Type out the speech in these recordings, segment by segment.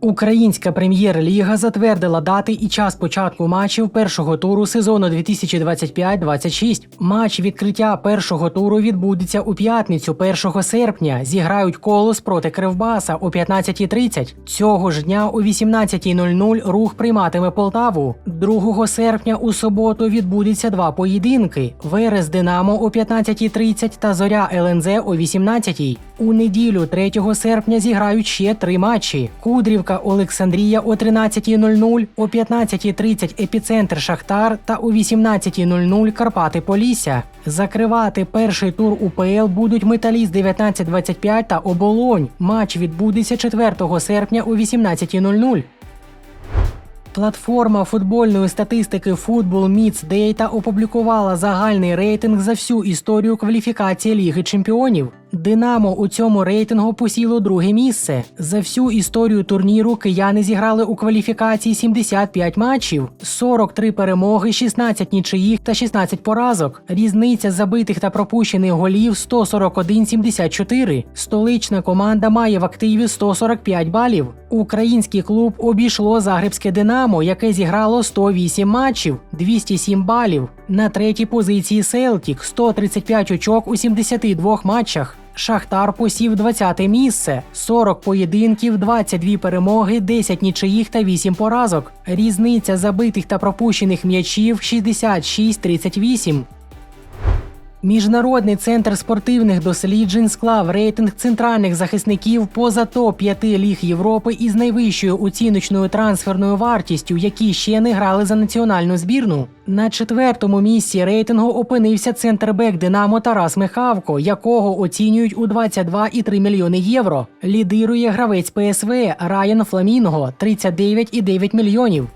Українська прем'єр-ліга затвердила дати і час початку матчів першого туру сезону 2025-26. Матч відкриття першого туру відбудеться у п'ятницю, 1 серпня. Зіграють колос проти Кривбаса о 15.30. Цього ж дня о 18.00 рух прийматиме Полтаву. 2 серпня у суботу відбудеться два поєдинки: Верес Динамо о 15.30 та Зоря ЛНЗ о 18.00. У неділю 3 серпня зіграють ще три матчі: Кудрівка Олександрія о 13.00, о 15.30 епіцентр Шахтар та о 18.00 Карпати Полісся. Закривати перший тур УПЛ будуть Металіст 1925 та Оболонь. Матч відбудеться 4 серпня о 18.00. Платформа футбольної статистики Football Meets Data опублікувала загальний рейтинг за всю історію кваліфікації Ліги Чемпіонів. Динамо у цьому рейтингу посіло друге місце. За всю історію турніру кияни зіграли у кваліфікації 75 матчів, 43 перемоги, 16 нічиїх та 16 поразок. Різниця забитих та пропущених голів 141-74. Столична команда має в активі 145 балів. Український клуб обійшло Загребське Динамо, яке зіграло 108 матчів, 207 балів. На третій позиції Селтік 135 очок у 72 матчах. Шахтар посів 20 місце, 40 поєдинків, 22 перемоги, 10 нічиїх та 8 поразок. Різниця забитих та пропущених м'ячів 66-38. Міжнародний центр спортивних досліджень склав рейтинг центральних захисників поза топ 5 ліг Європи із найвищою оціночною трансферною вартістю, які ще не грали за національну збірну. На четвертому місці рейтингу опинився центрбек Динамо Тарас Михавко, якого оцінюють у 22,3 мільйони євро. Лідирує гравець ПСВ Райан Фламінго 39,9 мільйонів.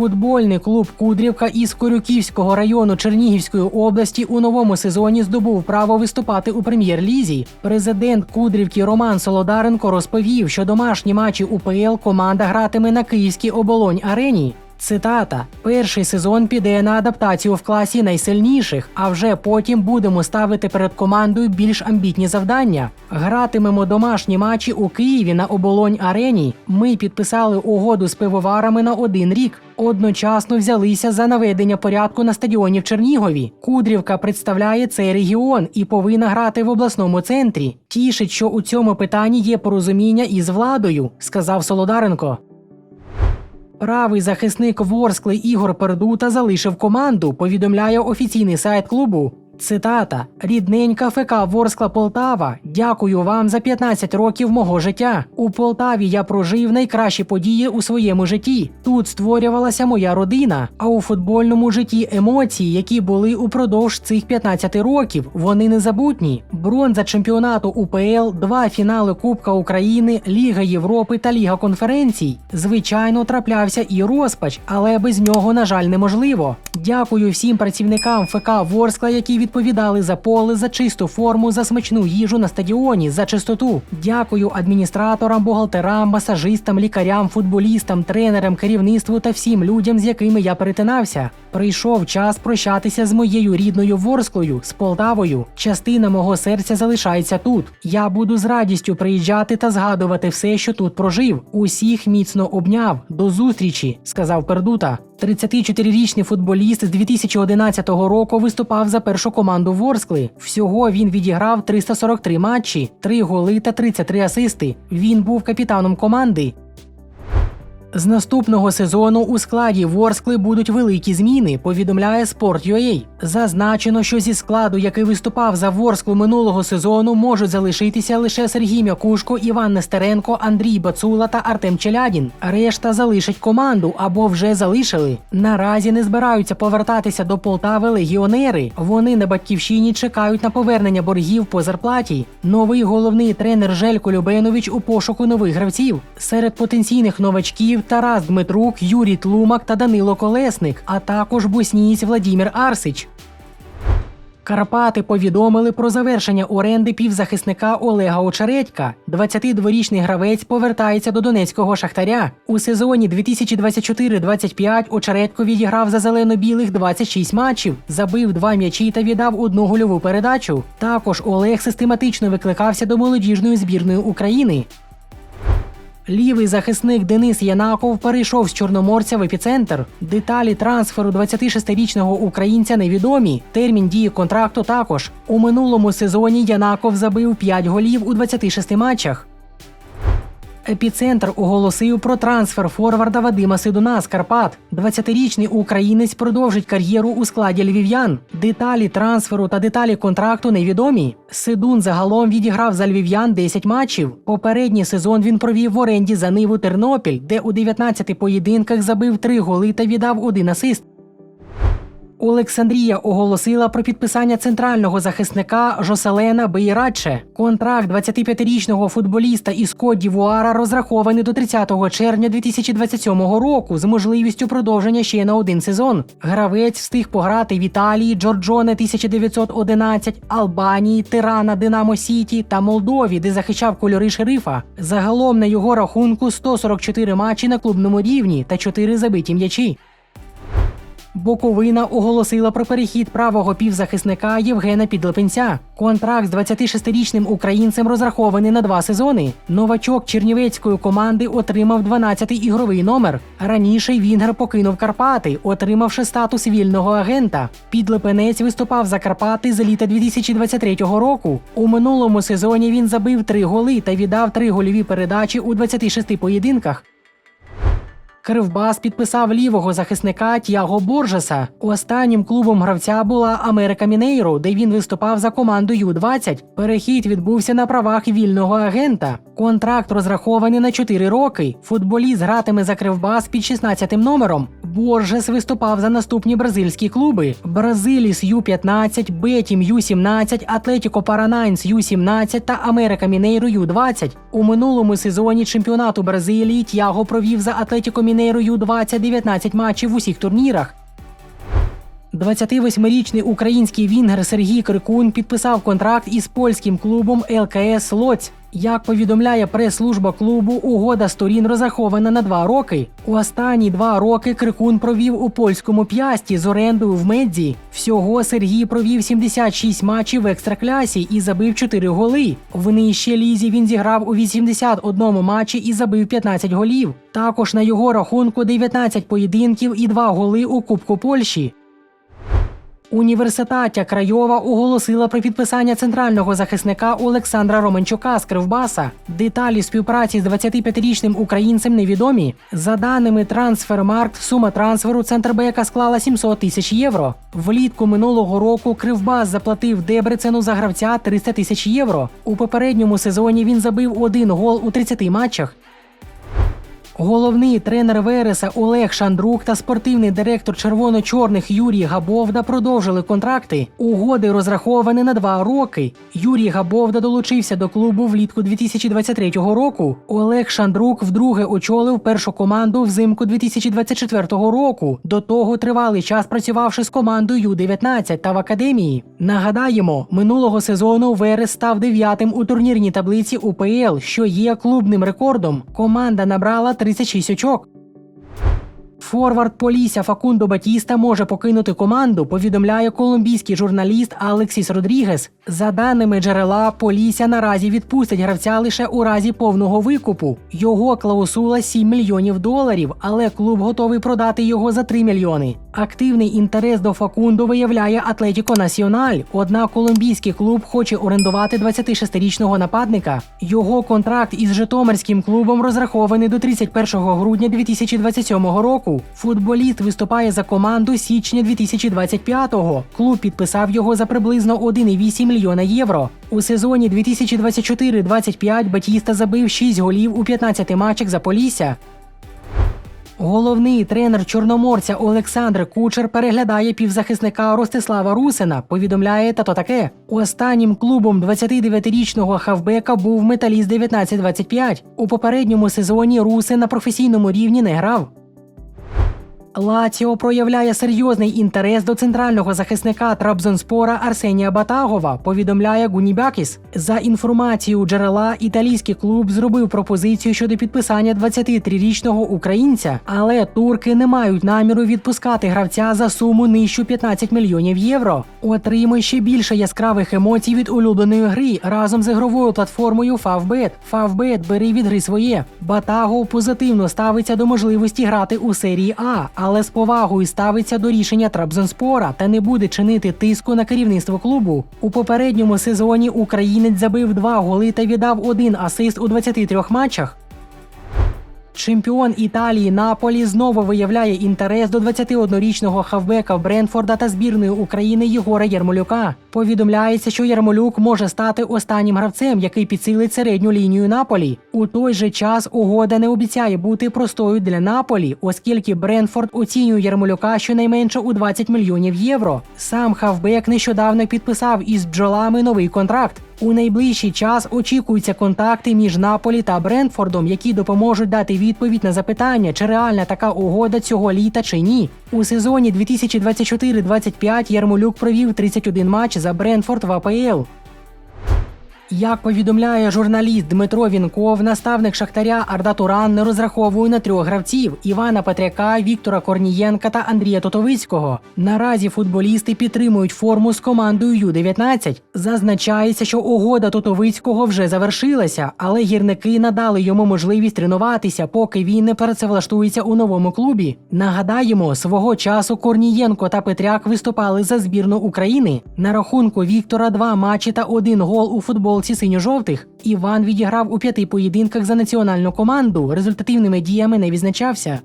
Футбольний клуб Кудрівка із Корюківського району Чернігівської області у новому сезоні здобув право виступати у прем'єр-лізі. Президент Кудрівки Роман Солодаренко розповів, що домашні матчі УПЛ команда гратиме на Київській оболонь арені. Цитата: перший сезон піде на адаптацію в класі найсильніших, а вже потім будемо ставити перед командою більш амбітні завдання. Гратимемо домашні матчі у Києві на оболонь арені. Ми підписали угоду з пивоварами на один рік. Одночасно взялися за наведення порядку на стадіоні в Чернігові. Кудрівка представляє цей регіон і повинна грати в обласному центрі. Тішить, що у цьому питанні є порозуміння із владою, сказав Солодаренко. Правий захисник Ворскли Ігор Пердута залишив команду, повідомляє офіційний сайт клубу. Цитата: Рідненька ФК Ворскла Полтава. Дякую вам за 15 років мого життя. У Полтаві я прожив найкращі події у своєму житті. Тут створювалася моя родина. А у футбольному житті емоції, які були упродовж цих 15 років, вони незабутні. Бронза чемпіонату УПЛ, два фінали Кубка України, Ліга Європи та Ліга конференцій. Звичайно, траплявся і розпач, але без нього, на жаль, неможливо. Дякую всім працівникам ФК Ворскла, які відповідали за поле, за чисту форму, за смачну їжу на стадіоні, за чистоту. Дякую адміністраторам, бухгалтерам, масажистам, лікарям, футболістам, тренерам, керівництву та всім людям, з якими я перетинався. Прийшов час прощатися з моєю рідною Ворсклою, з Полтавою. Частина мого серця залишається тут. Я буду з радістю приїжджати та згадувати все, що тут прожив. Усіх міцно обняв. До зустрічі, сказав Пердута. 34-річний футболіст з 2011 року виступав за першу команду Ворскли. Всього він відіграв 343 матчі, 3 голи та 33 асисти. Він був капітаном команди. З наступного сезону у складі Ворскли будуть великі зміни, повідомляє Sport.ua. Зазначено, що зі складу, який виступав за Ворсклу минулого сезону, можуть залишитися лише Сергій Мякушко, Іван Нестеренко, Андрій Бацула та Артем Челядін. Решта залишать команду або вже залишили. Наразі не збираються повертатися до Полтави легіонери. Вони на батьківщині чекають на повернення боргів по зарплаті. Новий головний тренер Желько Любенович у пошуку нових гравців. Серед потенційних новачків Тарас Дмитрук, Юрій Тлумак та Данило Колесник, а також боснієць Владімір Арсич. Карпати повідомили про завершення оренди півзахисника Олега Очередька. 22-річний гравець повертається до донецького шахтаря. У сезоні 2024-25 Очередько відіграв за зелено-білих 26 матчів, забив два м'ячі та віддав одну гольову передачу. Також Олег систематично викликався до молодіжної збірної України. Лівий захисник Денис Янаков перейшов з Чорноморця в епіцентр. Деталі трансферу 26-річного українця невідомі. Термін дії контракту також. У минулому сезоні Янаков забив 5 голів у 26 матчах. Епіцентр оголосив про трансфер форварда Вадима Сидуна з Карпат. 20-річний українець продовжить кар'єру у складі львів'ян. Деталі трансферу та деталі контракту невідомі. Сидун загалом відіграв за львів'ян 10 матчів. Попередній сезон він провів в оренді за Ниву Тернопіль, де у 19 поєдинках забив 3 голи та віддав один асист. Олександрія оголосила про підписання центрального захисника Жоселена Бейрадше. Контракт 25-річного футболіста із Кот Дівуара розрахований до 30 червня 2027 року з можливістю продовження ще на один сезон. Гравець встиг пограти в Італії, Джорджоне 1911, Албанії, Тирана Динамо Сіті та Молдові, де захищав кольори шерифа. Загалом на його рахунку 144 матчі на клубному рівні та 4 забиті м'ячі. Боковина оголосила про перехід правого півзахисника Євгена Підлепенця. Контракт з 26-річним українцем розрахований на два сезони. Новачок чернівецької команди отримав 12-й ігровий номер. Раніше Вінгер покинув Карпати, отримавши статус вільного агента. Підлепенець виступав за Карпати з літа 2023 року. У минулому сезоні він забив три голи та віддав три гольові передачі у 26 поєдинках. Кривбас підписав лівого захисника Тяго Боржеса. Останнім клубом гравця була Америка Мінейро, де він виступав за команду Ю-20. Перехід відбувся на правах вільного агента. Контракт розрахований на 4 роки. Футболіст гратиме за Кривбас під 16 номером. Боржес виступав за наступні бразильські клуби: Бразиліс Ю-15, Бетім Ю-17, Атлетіко Паранайнс Ю-17 та Америка Мінейро Ю-20. У минулому сезоні чемпіонату Бразилії Тяго провів за Атлетіко Мінейро Ю-20 19 матчів в усіх турнірах. 28-річний український вінгер Сергій Крикун підписав контракт із польським клубом ЛКС Лоць. Як повідомляє прес-служба клубу, угода сторін розрахована на два роки. У останні два роки Крикун провів у польському п'ясті з орендою в Медзі. Всього Сергій провів 76 матчів в екстраклясі і забив 4 голи. В нижчій лізі він зіграв у 81 матчі і забив 15 голів. Також на його рахунку 19 поєдинків і 2 голи у Кубку Польщі. Університаття Крайова оголосила про підписання центрального захисника Олександра Романчука з Кривбаса. Деталі співпраці з 25-річним українцем невідомі. За даними Трансфермаркт, сума трансферу центрбека склала 700 тисяч євро. Влітку минулого року Кривбас заплатив Дебрецену за гравця 300 тисяч євро. У попередньому сезоні він забив один гол у 30 матчах. Головний тренер Вереса Олег Шандрук та спортивний директор червоно-чорних Юрій Габовда продовжили контракти. Угоди розраховані на два роки. Юрій Габовда долучився до клубу влітку 2023 року. Олег Шандрук вдруге очолив першу команду взимку 2024 року. До того тривалий час працювавши з командою Ю-19 та в академії. Нагадаємо, минулого сезону Верес став дев'ятим у турнірній таблиці УПЛ, що є клубним рекордом. Команда набрала 36 очок. Форвард Полісся Факундо Батіста може покинути команду, повідомляє колумбійський журналіст Алексіс Родрігес. За даними джерела, Полісся наразі відпустить гравця лише у разі повного викупу. Його клаусула 7 мільйонів доларів, але клуб готовий продати його за 3 мільйони. Активний інтерес до Факундо виявляє Атлетіко Національ. Однак колумбійський клуб хоче орендувати 26-річного нападника. Його контракт із Житомирським клубом розрахований до 31 грудня 2027 року. Футболіст виступає за команду січня 2025-го. Клуб підписав його за приблизно 1,8 мільйона євро. У сезоні 2024-25 Батіста забив 6 голів у 15 матчах за Полісся. Головний тренер чорноморця Олександр Кучер переглядає півзахисника Ростислава Русина. Повідомляє тато таке. Останнім клубом 29-річного хавбека був металіст 1925. У попередньому сезоні Русин на професійному рівні не грав. Лаціо проявляє серйозний інтерес до центрального захисника Трабзонспора Арсенія Батагова. Повідомляє Гунібакіс. За інформацією джерела, італійський клуб зробив пропозицію щодо підписання 23-річного українця, але турки не мають наміру відпускати гравця за суму нижчу 15 мільйонів євро. Отримуй ще більше яскравих емоцій від улюбленої гри разом з ігровою платформою Favbet. Favbet бери від гри своє. Батагов позитивно ставиться до можливості грати у серії А, але з повагою ставиться до рішення Трабзонспора та не буде чинити тиску на керівництво клубу. У попередньому сезоні українець забив два голи та віддав один асист у 23 матчах. Чемпіон Італії Наполі знову виявляє інтерес до 21-річного хавбека Бренфорда та збірної України Єгора Ярмолюка. Повідомляється, що Ярмолюк може стати останнім гравцем, який підсилить середню лінію Наполі. У той же час угода не обіцяє бути простою для Наполі, оскільки Бренфорд оцінює Ярмолюка щонайменше у 20 мільйонів євро. Сам хавбек нещодавно підписав із бджолами новий контракт. У найближчий час очікуються контакти між Наполі та Брентфордом, які допоможуть дати відповідь на запитання, чи реальна така угода цього літа чи ні. У сезоні 2024-25 Ярмолюк провів 31 матч за Брентфорд в АПЛ. Як повідомляє журналіст Дмитро Вінков, наставник Шахтаря Арда Туран не розраховує на трьох гравців: Івана Петряка, Віктора Корнієнка та Андрія Тотовицького. Наразі футболісти підтримують форму з командою Ю-19. Зазначається, що угода Тотовицького вже завершилася, але гірники надали йому можливість тренуватися, поки він не перецевлаштується у новому клубі. Нагадаємо, свого часу Корнієнко та Петряк виступали за збірну України. На рахунку Віктора два матчі та один гол у футболці синьо-жовтих. Іван відіграв у п'яти поєдинках за національну команду. Результативними діями не відзначався.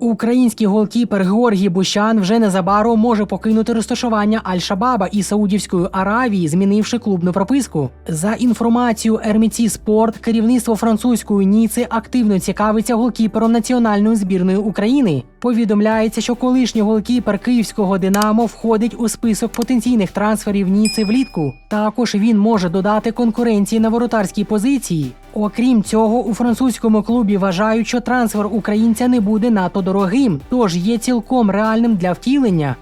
Український голкіпер Георгій Бущан вже незабаром може покинути розташування Аль-Шабаба і Саудівської Аравії, змінивши клубну прописку. За інформацією Ерміці Спорт, керівництво французької Ніци активно цікавиться голкіпером національної збірної України. Повідомляється, що колишній голкіпер київського Динамо входить у список потенційних трансферів Ніци влітку. Також він може додати конкуренції на воротарській позиції. Окрім цього, у французькому клубі вважають, що трансфер українця не буде надто дорогим, тож є цілком реальним для втілення.